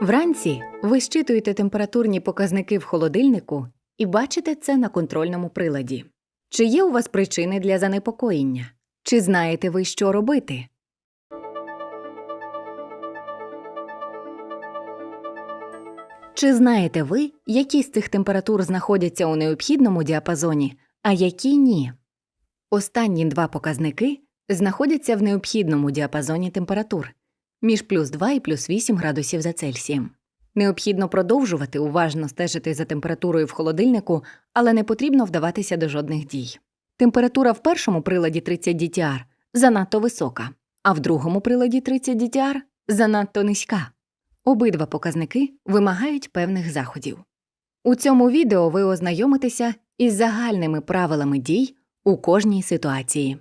Вранці ви щитуєте температурні показники в холодильнику і бачите це на контрольному приладі. Чи є у вас причини для занепокоєння? Чи знаєте ви, що робити? Чи знаєте ви, які з цих температур знаходяться у необхідному діапазоні, а які ні? Останні два показники знаходяться в необхідному діапазоні температур між плюс 2 і плюс 8 градусів за Цельсієм. Необхідно продовжувати уважно стежити за температурою в холодильнику, але не потрібно вдаватися до жодних дій. Температура в першому приладі 30 DTR занадто висока, а в другому приладі 30 DTR занадто низька. Обидва показники вимагають певних заходів. У цьому відео ви ознайомитеся із загальними правилами дій у кожній ситуації.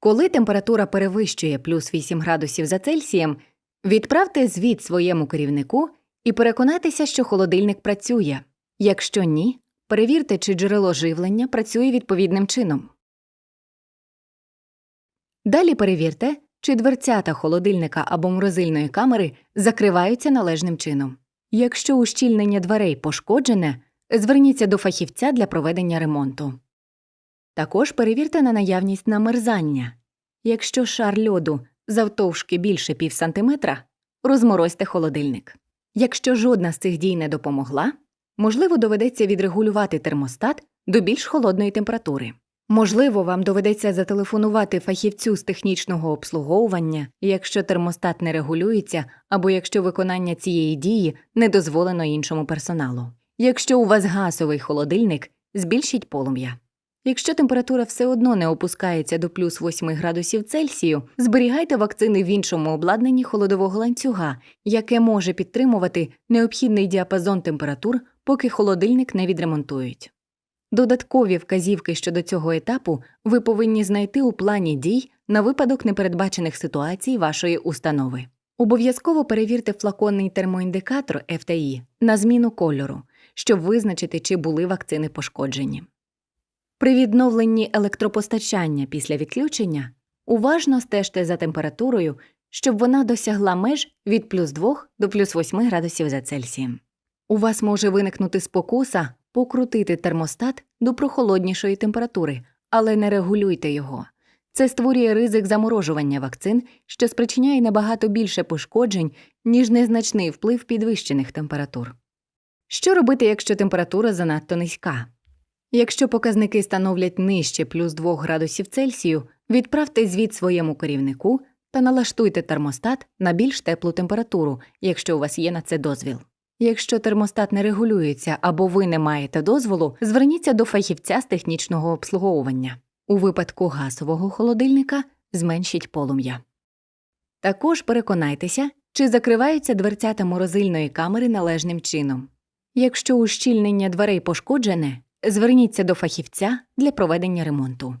Коли температура перевищує плюс 8 градусів за Цельсієм, відправте звіт своєму керівнику і переконайтеся, що холодильник працює. Якщо ні, перевірте, чи джерело живлення працює відповідним чином. Далі перевірте, чи дверцята холодильника або морозильної камери закриваються належним чином. Якщо ущільнення дверей пошкоджене, зверніться до фахівця для проведення ремонту. Також перевірте на наявність намерзання. Якщо шар льоду завтовшки більше пів сантиметра, розморозьте холодильник. Якщо жодна з цих дій не допомогла, можливо, доведеться відрегулювати термостат до більш холодної температури. Можливо, вам доведеться зателефонувати фахівцю з технічного обслуговування, якщо термостат не регулюється або якщо виконання цієї дії не дозволено іншому персоналу. Якщо у вас газовий холодильник, збільшіть полум'я. Якщо температура все одно не опускається до плюс 8 градусів Цельсію, зберігайте вакцини в іншому обладнанні холодового ланцюга, яке може підтримувати необхідний діапазон температур, поки холодильник не відремонтують. Додаткові вказівки щодо цього етапу ви повинні знайти у плані дій на випадок непередбачених ситуацій вашої установи. Обов'язково перевірте флаконний термоіндикатор FTI на зміну кольору, щоб визначити, чи були вакцини пошкоджені. При відновленні електропостачання після відключення уважно стежте за температурою, щоб вона досягла меж від плюс 2 до плюс 8 градусів за Цельсієм. У вас може виникнути спокуса покрутити термостат до прохолоднішої температури, але не регулюйте його. Це створює ризик заморожування вакцин, що спричиняє набагато більше пошкоджень, ніж незначний вплив підвищених температур. Що робити, якщо температура занадто низька? Якщо показники становлять нижче плюс 2 градусів Цельсію, відправте звіт своєму керівнику та налаштуйте термостат на більш теплу температуру, якщо у вас є на це дозвіл. Якщо термостат не регулюється або ви не маєте дозволу, зверніться до фахівця з технічного обслуговування. У випадку газового холодильника зменшіть полум'я. Також переконайтеся, чи закриваються дверцята морозильної камери належним чином. Якщо ущільнення дверей пошкоджене, зверніться до фахівця для проведення ремонту.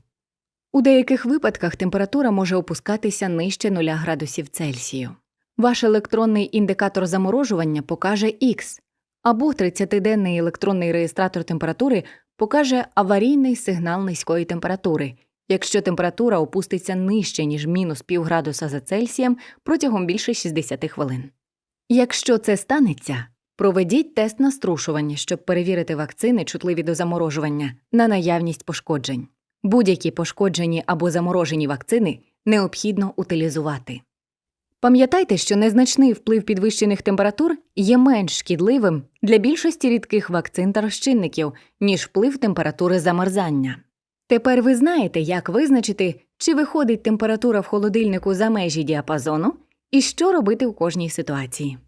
У деяких випадках температура може опускатися нижче 0 градусів Цельсію. Ваш електронний індикатор заморожування покаже X, або 30-денний електронний реєстратор температури покаже аварійний сигнал низької температури, якщо температура опуститься нижче, ніж мінус пів градуса за Цельсієм протягом більше 60 хвилин. Якщо це станеться, проведіть тест на струшування, щоб перевірити вакцини, чутливі до заморожування, на наявність пошкоджень. Будь-які пошкоджені або заморожені вакцини необхідно утилізувати. Пам'ятайте, що незначний вплив підвищених температур є менш шкідливим для більшості рідких вакцин та розчинників, ніж вплив температури замерзання. Тепер ви знаєте, як визначити, чи виходить температура в холодильнику за межі діапазону і що робити у кожній ситуації.